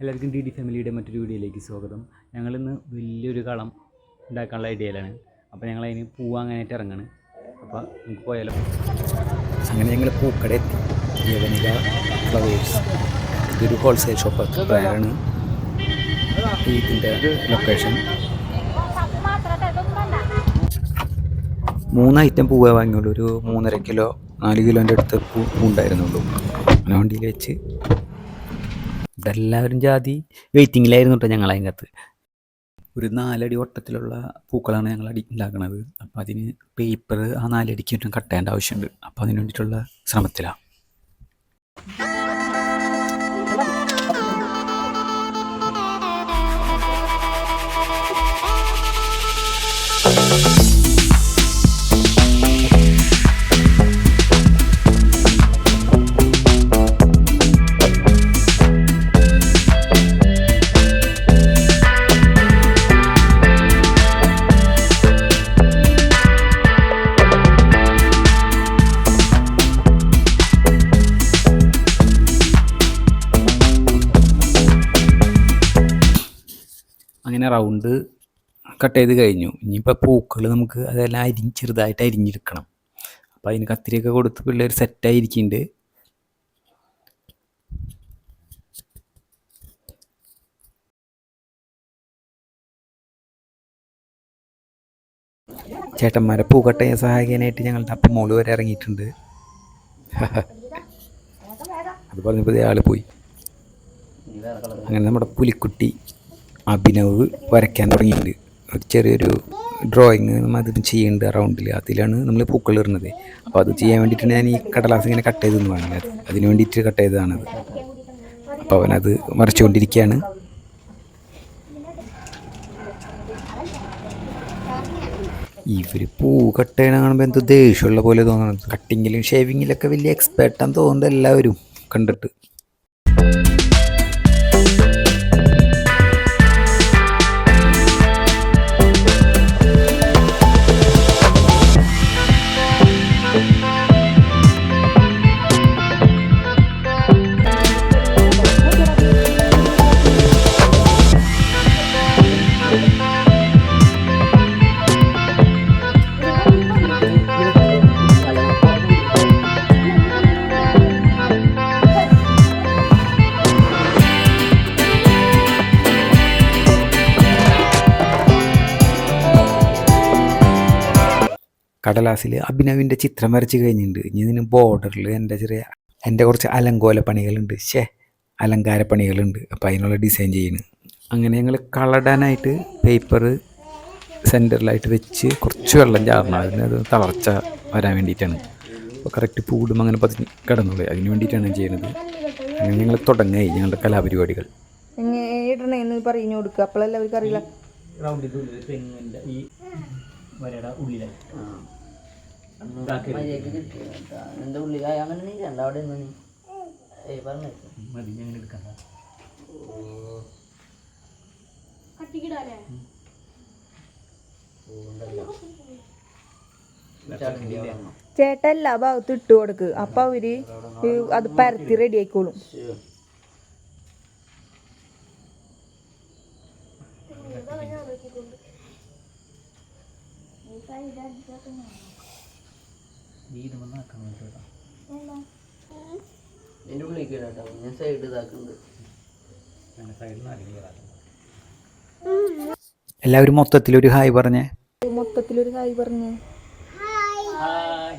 എല്ലാവർക്കും D D ഫാമിലിയുടെ മറ്റൊരു വീഡിയോയിലേക്ക് സ്വാഗതം. ഞങ്ങളിന്ന് വലിയൊരു കളം ഉണ്ടാക്കാനുള്ള ഐഡിയയിലാണ് അപ്പോൾ ഞങ്ങൾ അതിന് പൂ വാങ്ങാനായിട്ട് ഇറങ്ങാണ്. അപ്പോൾ നമുക്ക് പോയാലോ? അങ്ങനെ ഞങ്ങൾ പൂക്കട എത്തി. യവനിക ഫ്ലവേഴ്സ്. ഇതൊരു ഹോൾസെയിൽ ഷോപ്പ് ആണ്. ഇതിന്റെ ലൊക്കേഷൻ മൂന്ന് ഐറ്റം പൂവേ വാങ്ങിയുള്ളൂ. ഒരു മൂന്നര കിലോ നാല് കിലോന്റെ അടുത്ത് പൂ പൂ ഉണ്ടായിരുന്നുള്ളൂ അങ്ങനെ വണ്ടിയിൽ വെച്ച് ഇവിടെ എല്ലാവരും ജാതി വെയിറ്റിങ്ങിലായിരുന്നു കേട്ടോ ഞങ്ങൾ അതിനകത്ത് ഒരു നാലടി വട്ടത്തിലുള്ള പൂക്കളാണ് ഞങ്ങൾ അടി ഉണ്ടാക്കുന്നത് അപ്പോൾ അതിന് പേപ്പർ ആ നാലടിക്ക് ചുറ്റും കട്ടേണ്ട ആവശ്യമുണ്ട് അപ്പോൾ അതിന് വേണ്ടിയിട്ടുള്ള ശ്രമത്തിലാണ് റൗണ്ട് കട്ട് ചെയ്ത് കഴിഞ്ഞു. ഇനിയിപ്പോൾ പൂക്കൾ നമുക്ക് അതെല്ലാം അരിഞ്ഞ് ചെറുതായിട്ട് അരിഞ്ഞെടുക്കണം. അപ്പോൾ അതിന് കത്തിരിയൊക്കെ കൊടുത്ത് പിള്ളേർ സെറ്റായിരിക്കുന്നുണ്ട് ചേട്ടന്മാരെ പൂക്കട്ടയെ സഹായിക്കാനായിട്ട് ഞങ്ങളുടെ അപ്പം മോൾ വരെ ഇറങ്ങിയിട്ടുണ്ട്. അത് പറഞ്ഞപ്പോൾ ഇതേ ആൾ പോയി. അങ്ങനെ നമ്മുടെ പുലിക്കുട്ടി അഭിനവ് വരയ്ക്കാൻ തുടങ്ങിയിട്ടുണ്ട്. ഒരു ചെറിയൊരു ഡ്രോയിങ് നമ്മൾ ചെയ്യുന്നുണ്ട് റൗണ്ടിൽ അതിലാണ് നമ്മൾ പൂക്കൾ ഇടുന്നത്. അപ്പോൾ അത് ചെയ്യാൻ വേണ്ടിയിട്ടാണ് ഞാൻ ഈ കടലാസ് ഇങ്ങനെ കട്ട് ചെയ്തെന്ന് പറഞ്ഞത് അതിന് വേണ്ടിയിട്ട് കട്ട് ചെയ്തതാണത് അപ്പോൾ അവനത് വരച്ചുകൊണ്ടിരിക്കുകയാണ്. ഇവർ പൂ കട്ട് ചെയ്യണ കാണുമ്പോൾ എന്തോ ദേഷ്യമുള്ള പോലെ തോന്നണം കട്ടിങ്ങിലും ഷേവിങ്ങിലൊക്കെ വലിയ എക്സ്പേർട്ടാന്ന് തോന്നുന്നുണ്ട് എല്ലാവരും കണ്ടിട്ട്. കടലാസിൽ അഭിനവിന്റെ ചിത്രം വരച്ച് കഴിഞ്ഞിട്ടുണ്ട് ഇനി ഇതിന് ബോർഡറിൽ എന്റെ ചെറിയ എന്റെ കുറച്ച് അലങ്കോല പണികളുണ്ട്. ഷേ അലങ്കാര പണികളുണ്ട്. അപ്പോൾ അതിനുള്ള ഡിസൈൻ ചെയ്യുന്നു അങ്ങനെ ഞങ്ങൾ കളടാനായിട്ട് പേപ്പർ സെന്ററിലായിട്ട് വെച്ച് കുറച്ച് വെള്ളം ചാറണം അതിനത് തളർച്ച വരാൻ വേണ്ടിയിട്ടാണ്. അപ്പോൾ കറക്റ്റ് പൂടും അങ്ങനെ പതിഞ്ഞ് കിടന്നുള്ളൂ അതിന് വേണ്ടിയിട്ടാണ് ചെയ്യുന്നത്. അങ്ങനെ ഞങ്ങൾ തുടങ്ങായി ഞങ്ങളുടെ കലാപരിപാടികൾ. ഇടണേന്ന് പറഞ്ഞു കൊടുക്കുക അപ്പോഴല്ല അവർക്ക് അറിയില്ല. റൗണ്ടിന്റെ ഉള്ളിൽ തെങ്ങിന്റെ ഈ വരയുടെ ഉള്ളിലായി എന്റെ ഉള്ളിലായ അങ്ങനെ നീ കണ്ട അവിടെ നിന്ന് നീ. ഏയ് പറഞ്ഞു. മതി എടുക്കണ്ട ചേട്ടൻ എല്ലാ ഭാഗത്തും ഇട്ട് കൊടുക്ക്. അപ്പൊ അവർ അത് പരത്തി റെഡി ആയിക്കോളും. വേണ്ടി കേട്ടോ ഞാൻ സൈഡ് സൈഡിൽ നിന്ന് കയറാം എല്ലാവരും മൊത്തത്തിൽ ഒരു ഹായ് പറഞ്ഞേ. മൊത്തത്തിലൊരു ഹായ് പറഞ്ഞേ. ഹായ്.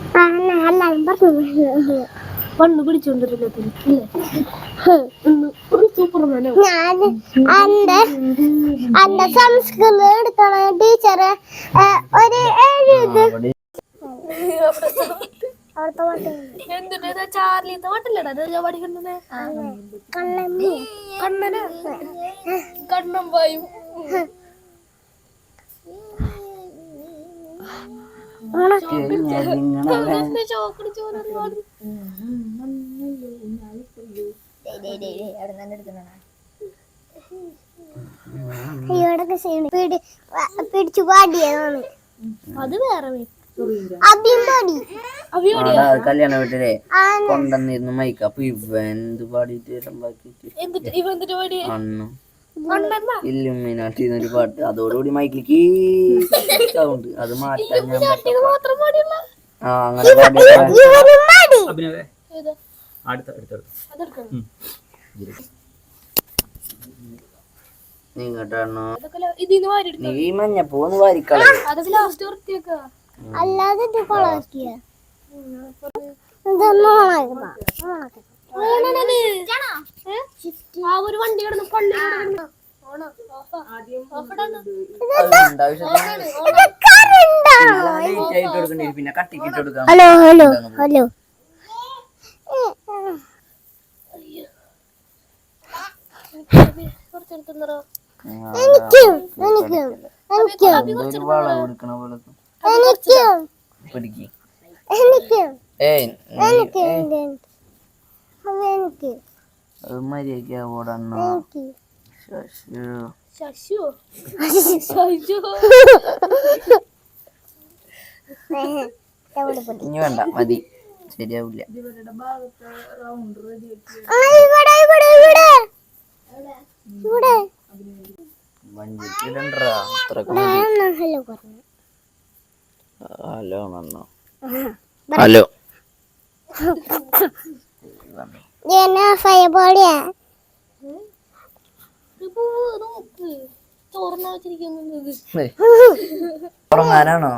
പണ്ട് പിടിച്ചോണ്ടിരുന്നതിന് സൂപ്പർമാനോ ഞാൻ എന്റെ എന്റെ സംസ്കൃതം എടുക്കണ ടീച്ചറെ ഒരു എഴുത്. എന്തിട്ട് ചാർലിത്തെ പാട്ടില്ലടാ? പഠിക്കുന്നത് കണ്ണൻ കണ്ണൻ കണ്ണൻ പായും ചോക്കടി ചോറ് ഇവിടൊക്കെ ചെയ്യണ പിടി പിടിച്ചു പാടിയതാണ്. അത് വേറെ കല്യാണ വീട്ടിലെ കൊണ്ടുവന്നിരുന്നു മൈക്ക്. അപ്പൊ ഇവൻ എന്ത് പാടിയിട്ട് ഇല്ലുമിനാട്ടി എന്നൊരു പാട്ട്. അതോടുകൂടി മൈക്കിലേക്ക് സൗണ്ട് അത് മാറ്റാൻ ഞാൻ ആ അങ്ങനെ അതെടുക്കണം നീ മഞ്ഞപ്പൂന്ന് വാരിക്കള അല്ലാതെ ആ ഒരു വണ്ടി കിടന്ന് പള്ളി കിടന്ന് ഹലോ ഹലോ ഹലോ. എനിക്കും എനിക്കും എനിക്കും. എനിക്കും. എനിക്കും. ഏയ് നീ- എനിക്ക് എനിക്ക് എനിക്ക് അത് മര്യാദ ഓടണ്ണ എനിക്ക് ശശു? ശശു. എവിടെ പോയി? ഇനി വേണ്ട മതി. ശരിയാവില്ല ഹലോ ഹലോ ചോറിനാ വെച്ചിരിക്കുന്നത് ഉറങ്ങാനാണോ?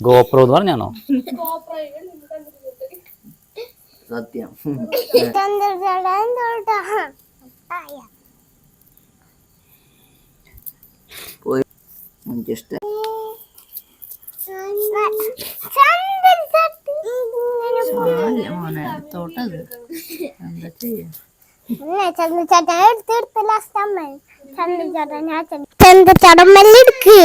ഗോപ്രോ എന്ന് പറഞ്ഞാണോ? സത്യം. പോയി. എനിക്കിഷ്ടം മോനെ തോട്ടത് എന്താ ചെയ്യാ? ചന്ദ്രചേട്ടൻ എടുത്തെടുത്ത് ലാസ്റ്റ് അമ്മ ചന്ദ്രചേട്ടൻ ഞാൻ ചന്ദ്രചേട്ടൻ മാർഗ്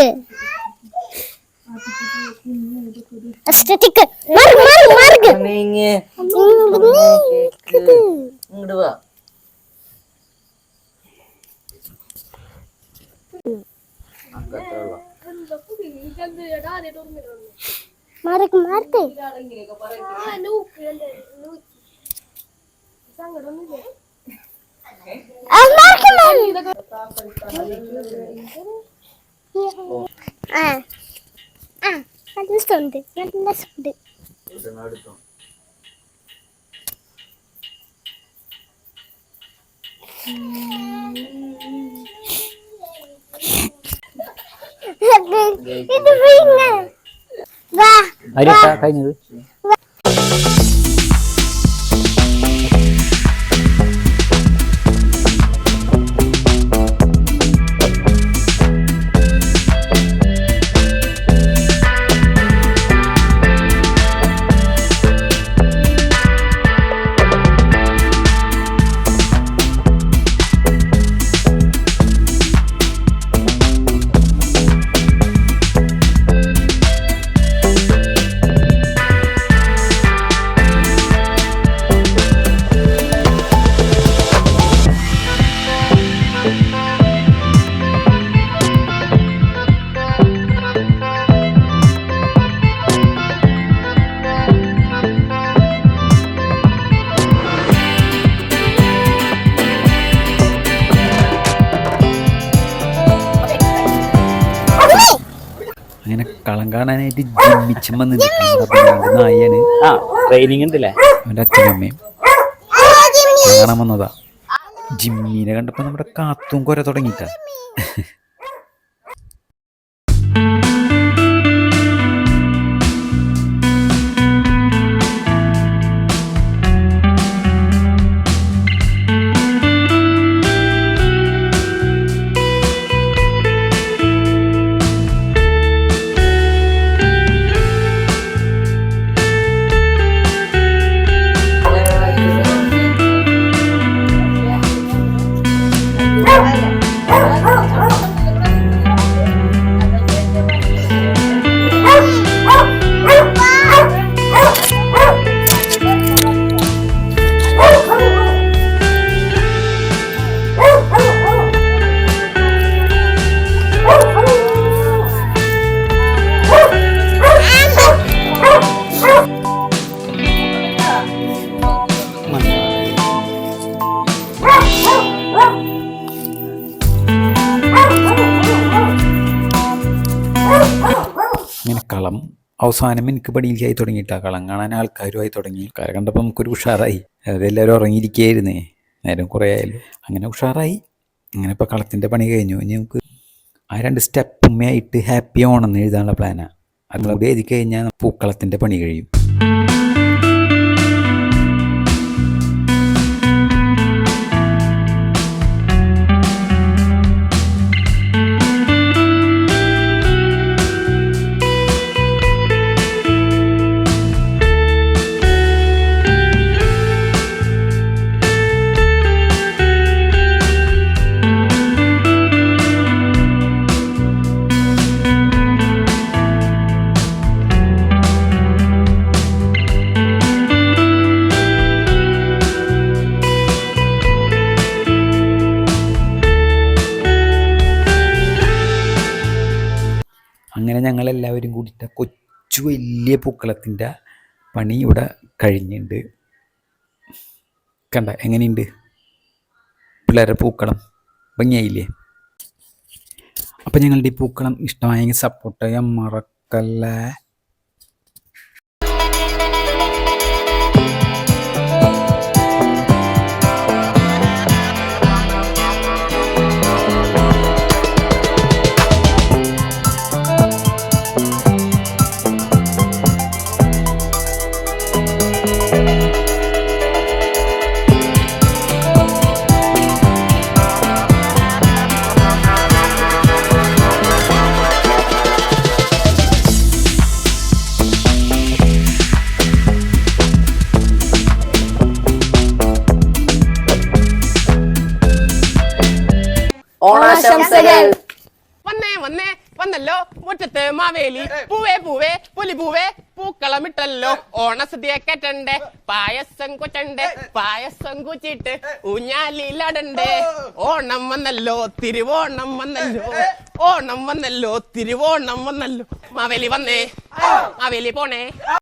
മാർഗ് മാർഗ് നീങ്ങ് നീ ഇങ്ങോട്ട് വാ. Mark, mark. നല്ല ഇഷ്ടമുണ്ട് നല്ല ഇഷ്ടമുണ്ട് എടുത്തോ. കഴിഞ്ഞത്. കാണാനായിട്ട് ജിമ്മിച്ചും വന്നിട്ടുണ്ട് നായാണ് ആ ട്രെയിനിങ് ഉണ്ടല്ലേ? അവന്റെ അച്ഛനും അമ്മയും കാണാൻ വന്നതാ. ജിമ്മിനെ കണ്ടപ്പോൾ നമ്മുടെ കാത്തും കൊര തുടങ്ങിയിട്ടാ. അവസാനം എനിക്ക് പണിയിലേക്കായി തുടങ്ങിയിട്ടാ കളം കാണാൻ ആൾക്കാരുമായി തുടങ്ങി. ആൾക്കാരെ കണ്ടപ്പോൾ നമുക്കൊരു ഉഷാറായി. അതെല്ലാവരും ഉറങ്ങിയിരിക്കുകയായിരുന്നേ. നേരം കുറേ ആയാലും അങ്ങനെ ഉഷാറായി. അങ്ങനെ ഇപ്പോൾ കളത്തിന്റെ പണി കഴിഞ്ഞു. ഇനി നമുക്ക് ആ രണ്ട് സ്റ്റെപ്പുമ്മയായിട്ട് ഹാപ്പി ഓണം എന്ന് എഴുതാനുള്ള പ്ലാനാണ് അതും കൂടി എഴുതി കഴിഞ്ഞാൽ പൂക്കളത്തിന്റെ പണി കഴിയും. കൊച്ചു വലിയ പൂക്കളത്തിന്റെ പണി ഇവിടെ കഴിഞ്ഞിട്ടുണ്ട് കണ്ട എങ്ങനെയുണ്ട്? പിള്ളേരുടെ പൂക്കളം ഭംഗിയായില്ലേ? അപ്പം ഞങ്ങളുടെ ഈ പൂക്കളം ഇഷ്ടമായെങ്കിൽ സപ്പോർട്ട് ചെയ്യാൻ മറക്കല്ലേ. ഓണാശംസകൾ വന്നേ വന്നേ വന്നല്ലോ. മുറ്റത്ത് മാവേലി. പൂവേ പൂവേ പുലി പൂവേ. പൂക്കളമിട്ടല്ലോ. ഓണസദ്യ കെട്ടണ്ടേ? പായസം കുറ്റണ്ടേ? പായസം കുച്ചിട്ട് ഊഞ്ഞാലിലടണ്ടേ? ഓണം വന്നല്ലോ തിരുവോണം വന്നല്ലോ. ഓണം വന്നല്ലോ തിരുവോണം വന്നല്ലോ. മാവേലി വന്നേ. മാവേലി പോണേ.